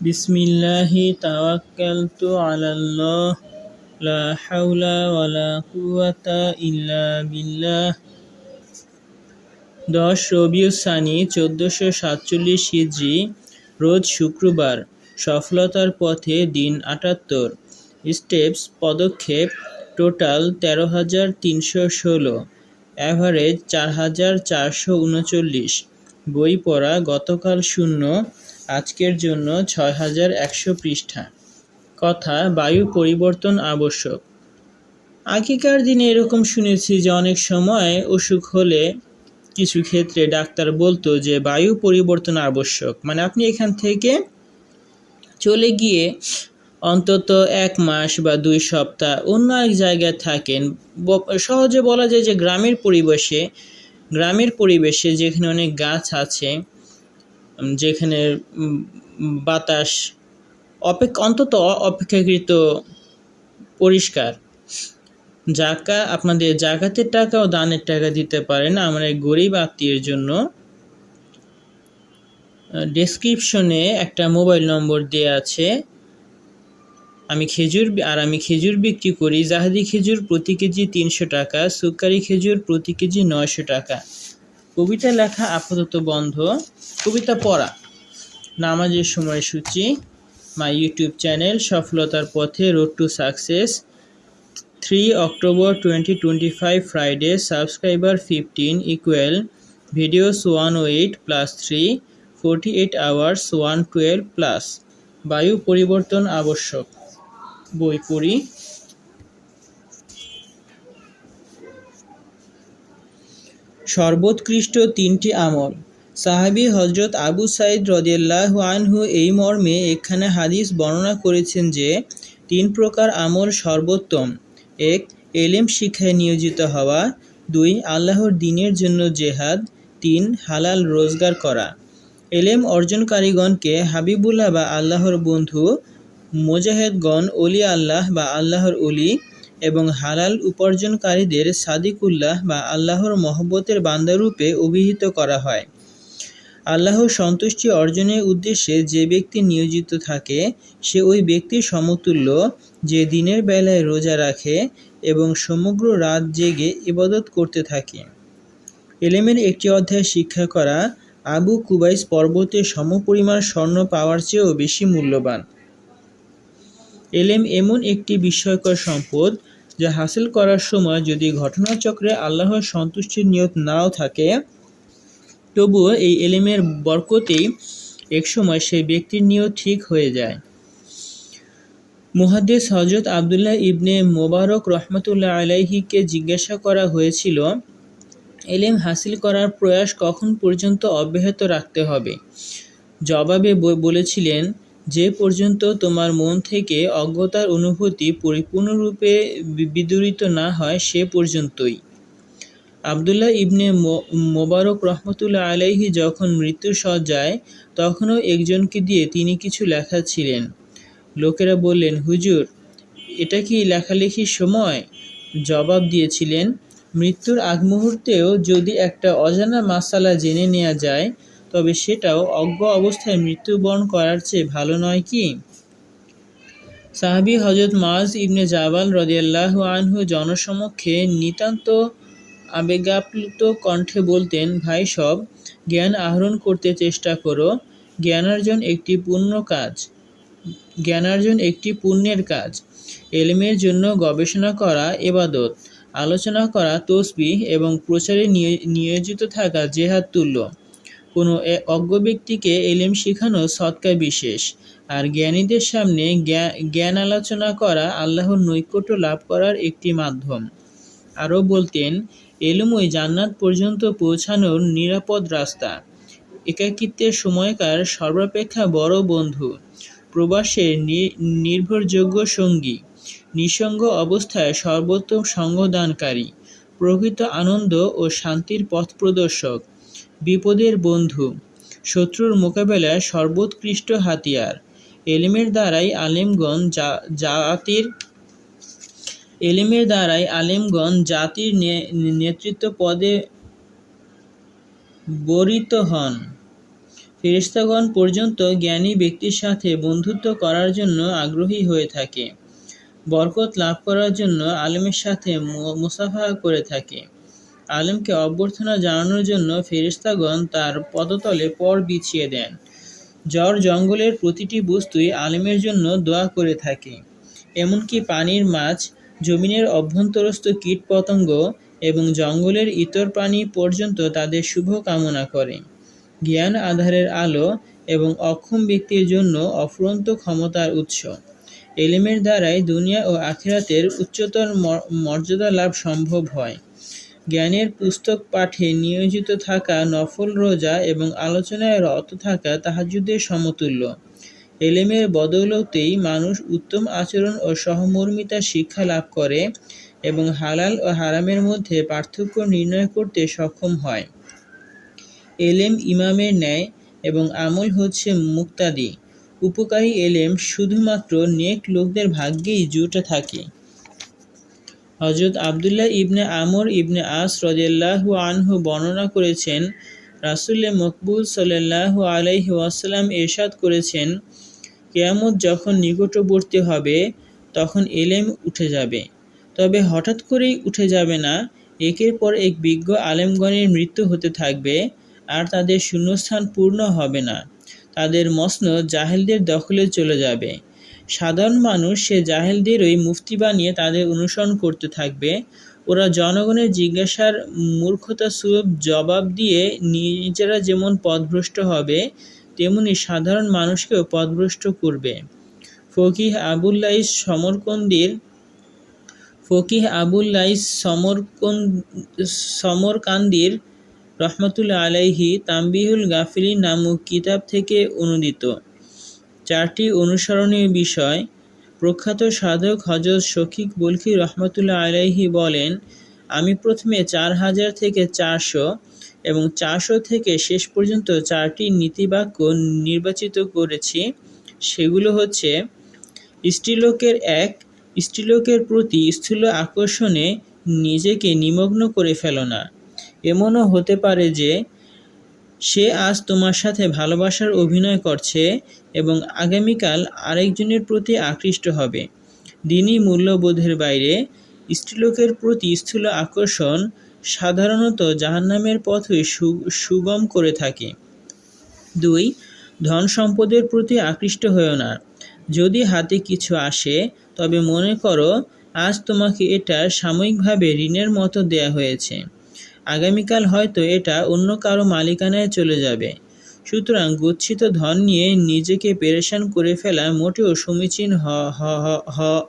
বিসমিল্লাহি তাওয়াক্কালতু আলাল্লাহ, লা হাওলা ওয়ালা কুওয়াতা ইল্লা বিল্লাহ। দশ রবিউস সানি, চোদ্দোশো সাতচল্লিশ হিজরি, রোজ শুক্রবার, সফলতার পথে দিন আটাত্তর। স্টেপস, পদক্ষেপ, টোটাল তেরো হাজার তিনশো ষোলো। অ্যাভারেজ, চার হাজার চারশো উনচল্লিশ। বই পড়া, গতকাল শূন্য। আজকের জন্য ছয় হাজার একশো পৃষ্ঠা। কথা, বায়ু পরিবর্তন আবশ্যক। আগেকার দিনে এরকম শুনেছি যে অনেক সময় অসুখ হলে কিছু ক্ষেত্রে ডাক্তার বলতো যে বায়ু পরিবর্তন আবশ্যক। মানে আপনি এখান থেকে চলে গিয়ে অন্তত এক মাস বা দুই সপ্তাহ অন্য এক জায়গায় থাকেন। সহজে বলা যায় যে গ্রামের পরিবেশে গ্রামের পরিবেশে যেখানে অনেক গাছ আছে যেখানে বাতাস অপেক্ষা অন্তত অপেক্ষাকৃত পরিষ্কার। জাকা, আপনাদের জাকাতের টাকা ও দানের টাকা দিতে পারেন আমার এই গরিব আত্মীয়ের জন্য ডেসক্রিপশনে একটা মোবাইল নম্বর দেওয়া আছে। আমি খেজুর আর আমি খেজুর বিক্রি করি। জাহাদি খেজুর প্রতি কেজি তিনশো টাকা, সুকারি খেজুর প্রতি কেজি নয়শো টাকা। কবিতা লেখা আপাতত বন্ধ। কবিতা পড়া। নামাজের সময়সূচি মাই ইউটিউব চ্যানেল সফলতার পথে road to success three October twenty twenty five Friday subscriber fifteen equal videos one o eight plus three forty eight hours one twelve plus বায়ু পরিবর্তন আবশ্যক। বই পড়ি। সর্বোৎকৃষ্ট তিনটি আমল। সাহাবি হজরত আবু সাইদ রদিয়াল্লাহ আনহু এই মর্মে এখানে হাদিস বর্ণনা করেছেন যে, তিন প্রকার আমল সর্বোত্তম। এক, এলেম শিক্ষায় নিয়োজিত হওয়া। দুই, আল্লাহর দিনের জন্য জেহাদ। তিন, হালাল রোজগার করা। এলেম অর্জনকারীগণকে হাবিবুল্লাহ বা আল্লাহর বন্ধু, মোজাহেদগণ অলি আল্লাহ বা আল্লাহর অলি এবং হালাল উপার্জনকারীদের সাদিকুল্লাহ বা আল্লাহর মহব্বতের বান্দারূপে অভিহিত করা হয়। আল্লাহর সন্তুষ্টি অর্জনের উদ্দেশ্যে যে ব্যক্তি নিয়োজিত থাকে, সে ওই ব্যক্তির সমতুল্য যে দিনের বেলায় রোজা রাখে এবং সমগ্র রাত জেগে ইবাদত করতে থাকে। এলেমের একটি অধ্যায় শিক্ষা করা, আবু কুবাইস পর্বতের সমপরিমাণ স্বর্ণ পাওয়ার চেয়েও বেশি মূল্যবান। এলেম এমন একটি বিস্ময়কর সম্পদ যা হাসিল করার সময় যদি ঘটনাচক্রে আল্লাহর সন্তুষ্টির নিয়ত নাও থাকে, তবুও এই এলেমের বরকতেই একসময় সেই ব্যক্তির নিয়ত ঠিক হয়ে যায়। মুহাদ্দিস হজরত আবদুল্লাহ ইবনে মোবারক রহমতুল্লাহ আলাইহিকে জিজ্ঞাসা করা হয়েছিল, এলেম হাসিল করার প্রয়াস কখন পর্যন্ত অব্যাহত রাখতে হবে? জবাবে বলেছিলেন যে পর্যন্ত তোমার মন থেকে অজ্ঞতার অনুভূতি পরিপূর্ণরূপে বিদূরিত না হয়, সে পর্যন্তই। আবদুল্লাহ ইবনে মোবারক রহমতুল্লাহ আলাইহি যখন মৃত্যুর সজ্জায় তখনও একজনকে দিয়ে তিনি কিছু লেখাচ্ছিলেন। লোকেরা বললেন, হুজুর, এটা কি লেখালেখির সময়? জবাব দিয়েছিলেন, মৃত্যুর আগ মুহূর্তেও যদি একটা অজানা মাসালা জেনে নেওয়া যায় তবে সেটাও অজ্ঞ অবস্থায় মৃত্যুবরণ করার চেয়ে ভালো নয় কি? সাহাবি হজরত মাজ ইবনে জাবাল রদিয়াল্লাহ আনহু জনসমক্ষে নিতান্ত আবেগাপ্লুত কণ্ঠে বলতেন, ভাই সব, জ্ঞান আহরণ করতে চেষ্টা করো। জ্ঞানার্জন একটি পূর্ণ কাজ। জ্ঞানার্জন একটি পুণ্যের কাজ। এলমের জন্য গবেষণা করা এবাদত। আলোচনা করা তসবি এবং প্রচারে নিয়োজিত থাকা জেহাদ তুল্য। কোনো অজ্ঞ ব্যক্তিকে এলেম শেখানো সৎকা বিশেষ। আর জ্ঞানীদের সামনে জ্ঞান আলোচনা করা আল্লাহর নৈকট্য লাভ করার একটি মাধ্যম। আরও বলতেন এলুমই জান্নাত পর্যন্ত পৌঁছানোর নিরাপদ রাস্তা। একাকিত্বের সময়কার সর্বাপেক্ষা বড় বন্ধু। প্রবাসের নির্ভরযোগ্য সঙ্গী। নিঃসঙ্গ অবস্থায় সর্বোত্তম সঙ্গদানকারী। প্রকৃত আনন্দ ও শান্তির পথ প্রদর্শক। বিপদের বন্ধু। শত্রুর মোকাবেলায় সর্বোৎকৃষ্ট হাতিয়ার। এলিমের দ্বারাই আলেমগণ জাতির, এলিমের দ্বারাই আলেমগণ জাতির নেতৃত্ব পদে বরিত হন। ফেরেশতাগণ পর্যন্ত জ্ঞানী ব্যক্তির সাথে বন্ধুত্ব করার জন্য আগ্রহী হয়ে থাকে। বরকত লাভ করার জন্য আলেমের সাথে মুসাফা করে থাকে। আলেমকে অভ্যর্থনা জানানোর জন্য ফেরেশতাগণ তার পদতলে পর বিছিয়ে দেন। জ্বর জঙ্গলের প্রতিটি বস্তুই আলেমের জন্য দোয়া করে থাকে। এমনকি পানির মাছ, জমিনের অভ্যন্তরস্থ কীটপতঙ্গ এবং জঙ্গলের ইতর প্রাণী পর্যন্ত তাদের শুভ কামনা করে। জ্ঞান আধারের আলো এবং অক্ষম ব্যক্তির জন্য অফুরন্ত ক্ষমতার উৎস। এলেমের দ্বারাই দুনিয়া ও আখিরাতের উচ্চতর মর্যাদা লাভ সম্ভব হয়। জ্ঞানের পুস্তক পাঠে নিয়োজিত থাকা নফল রোজা এবং আলোচনায় রত থাকা তাহাজুদের সমতুল্য। এলেমের বদৌলতেই মানুষ উত্তম আচরণ ও সহমর্মিতা শিক্ষা লাভ করে এবং হালাল ও হারামের মধ্যে পার্থক্য নির্ণয় করতে সক্ষম হয়। এলেম ইমামের ন্যায় এবং আমল হচ্ছে মুক্তাদি। উপকারী এলেম শুধুমাত্র নেক লোকদের ভাগ্যেই জুটে থাকে। হজরত আবদুল্লাহ ইবনে আমর ইবনে আস রদিয়াল্লাহু আনহু বর্ণনা করেছেন রাসুল্লে মকবুল সাল্লাল্লাহু আলাইহি ওয়াসাল্লাম এরশাদ করেছেন, কেয়ামত যখন নিকটবর্তী হবে, তখন এলেম উঠে যাবে। তবে হঠাৎ করেই উঠে যাবে না, একের পর এক বিজ্ঞ আলেমগণের মৃত্যু হতে থাকবে, আর তাদের শূন্যস্থান পূর্ণ হবে না। তাদের মসনদ জাহেলদের দখলে চলে যাবে। সাধারণ মানুষ সে জাহেলদেরই মুফতি বানিয়ে তাদের অনুসরণ করতে থাকবে। ওরা জনগণের জিজ্ঞাসার মূর্খতা সুলভ জবাব দিয়ে নিজেরা যেমন পথভ্রষ্ট হবে, তেমনি সাধারণ মানুষকেও পথভ্রষ্ট করবে। ফকিহ আবুল্লাইস সমরকন্দির, ফকিহ আবুল্লাইস সমরকন সমরকান্দির রহমতুল্লাহ আলাইহি তাম্বিহুল গাফিলি নামক কিতাব থেকে অনুদিত। চারটি অনুসরণীয় বিষয়, প্রখ্যাত সাধক হজরত শকিক বলখি রহমতুল্লাহ আলাইহি বলেন, আমি প্রথমে চার হাজার থেকে চারশো এবং চারশো থেকে শেষ পর্যন্ত চারটি নীতিবাক্য নির্বাচিত করেছি। সেগুলো হচ্ছে, স্ত্রীলোকের এক, স্ত্রীলোকের প্রতি স্থূল আকর্ষণে নিজেকে নিমগ্ন করে ফেলো না। এমনও হতে পারে যে, সে আজ তোমার সাথে ভালোবাসার অভিনয় করছে এবং আগামীকাল আরেকজনের প্রতি আকৃষ্ট হবে। দিনই মূল্যবোধের বাইরে, স্ত্রীলোকের প্রতি স্থূল আকর্ষণ সাধারণত জাহান্নামের পথই সু- সুগম করে থাকে। দুই, ধন সম্পদের প্রতি আকৃষ্ট হয়েও না। যদি হাতে কিছু আসে, তবে মনে করো, আজ তোমাকে এটা সাময়িকভাবে ঋণের মতো দেয়া হয়েছে। আগামীকাল হয়তো এটা অন্য কারও মালিকানায় চলে যাবে। সুতরাং গচ্ছিত ধন নিয়ে নিজেকে পেরেশান করে ফেলা মোটেও সমীচীন হ, হ- হ-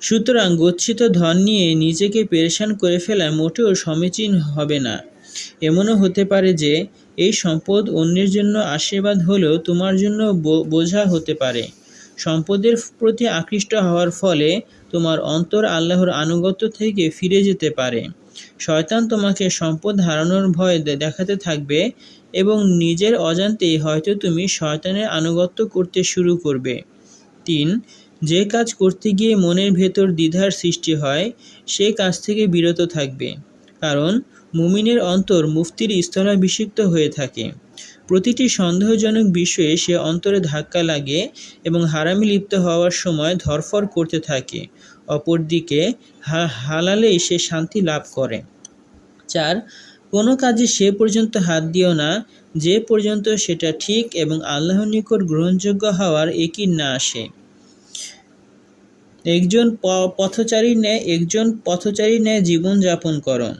সুতরাং গচ্ছিত ধন নিয়ে নিজেকে পেরেশান করে ফেলা মোটেও সমীচীন হবে না। এমনও হতে পারে যে, এই সম্পদ অন্যের জন্য আশীর্বাদ হলেও তোমার জন্য বোঝা হতে পারে। সম্পদের প্রতি আকৃষ্ট হওয়ার ফলে তোমার অন্তর আল্লাহর আনুগত্য থেকে ফিরে যেতে পারে। শয়তান তোমাকে সম্পদ হারানোর ভয় দেখাতে থাকবে এবং নিজের অজান্তেই হয়তো তুমি শয়তানের আনুগত্য করতে শুরু করবে। তিন, যে কাজ করতে গিয়ে মনের ভেতর দ্বিধার সৃষ্টি হয় সেই কাজ থেকে বিরত থাকবে। কারণ, মুমিনের অন্তর মুফতির স্থলাভিষিক্ত হয়ে থাকে। প্রতিটি সন্দেহজনক বিষয়ে সে অন্তরে ধাক্কা লাগে এবং হারামি লিপ্ত হওয়ার সময় ধরফর করতে থাকে। অপরদিকে হালালেই সে শান্তি লাভ করে। চার কোনো কাজে সে পর্যন্ত হাত দিও না, যে পর্যন্ত সেটা ঠিক এবং আল্লাহর নিকট গ্রহণযোগ্য হওয়ার একই না আসে। একজন পথচারী ন্যায় একজন পথচারীর ন্যায় জীবনযাপন করো।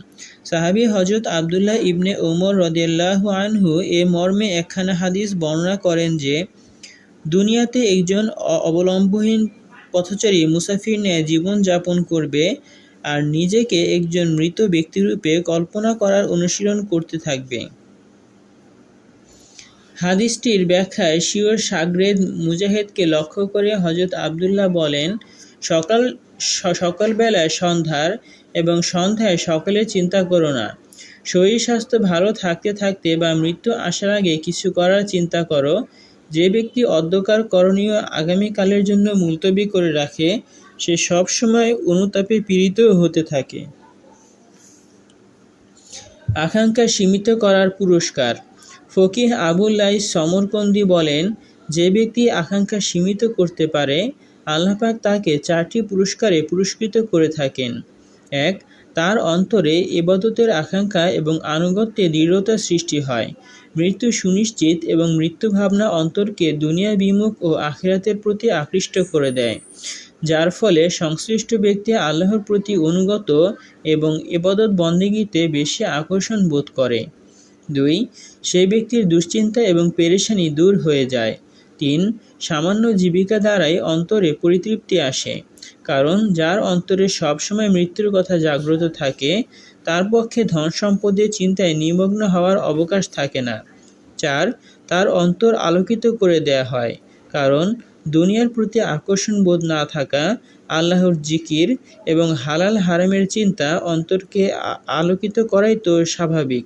সাহাবী হজরত আবদুল্লাহ ইবনে ওমর রদিয়াল্লাহু আনহু এ মর্মে একখানা হাদিস বর্ণনা করেন যে, দুনিয়াতে একজন অবলম্বহীন পথচারী মুসাফির ন্যায় জীবনযাপন করবে আর নিজেকে একজন মৃত ব্যক্তিরূপে কল্পনা করার অনুশীলন করতে থাকবে। হাদিসটির ব্যাখ্যায় শিওর সাগরেদ মুজাহিদকে লক্ষ্য করে হজরত আবদুল্লাহ বলেন, সকাল, সকালবেলায় সন্ধ্যার এবং সন্ধ্যায় সকালের চিন্তা করো না। শরীর স্বাস্থ্য ভালো থাকতে থাকতে বা মৃত্যু আসার আগে কিছু করার চিন্তা করো। যে ব্যক্তি অধ্যকার করণীয় আগামীকালের জন্য মুলতবি করে রাখে সে সবসময় অনুতাপে পীড়িত হতে থাকে। আকাঙ্ক্ষা সীমিত করার পুরস্কার। ফকিহ আবুল্লাহ সমরকন্দি বলেন, যে ব্যক্তি আকাঙ্ক্ষা সীমিত করতে পারে আল্লাপাক তাকে চারটি পুরস্কারে পুরস্কৃত করে থাকেন। এক, তার অন্তরে এবাদতের আকাঙ্ক্ষা এবং আনুগত্যে দৃঢ়তা সৃষ্টি হয়। মৃত্যু সুনিশ্চিত এবং মৃত্যু ভাবনা অন্তরকে দুনিয়া বিমুখ ও আখিরাতের প্রতি আকৃষ্ট করে দেয়, যার ফলে সংশ্লিষ্ট ব্যক্তি আল্লাহর প্রতি অনুগত এবং ইবাদত বন্দেগীতে বেশি আকর্ষণ বোধ করে। দুই সেই ব্যক্তির দুশ্চিন্তা এবং পেরেশানি দূর হয়ে যায়। তিন, সামান্য জীবিকা দ্বারাই অন্তরে পরিতৃপ্তি আসে, কারণ যার অন্তরে সবসময় মৃত্যুর কথা জাগ্রত থাকে তার পক্ষে ধন সম্পদের চিন্তায় নিমগ্ন হওয়ার অবকাশ থাকে না। চার, তার অন্তর আলোকিত করে দেয়া হয়, কারণ দুনিয়ার প্রতি আকর্ষণ বোধ না থাকা, আল্লাহর জিকির এবং হালাল হারামের চিন্তা অন্তরকে আলোকিত করাই তো স্বাভাবিক।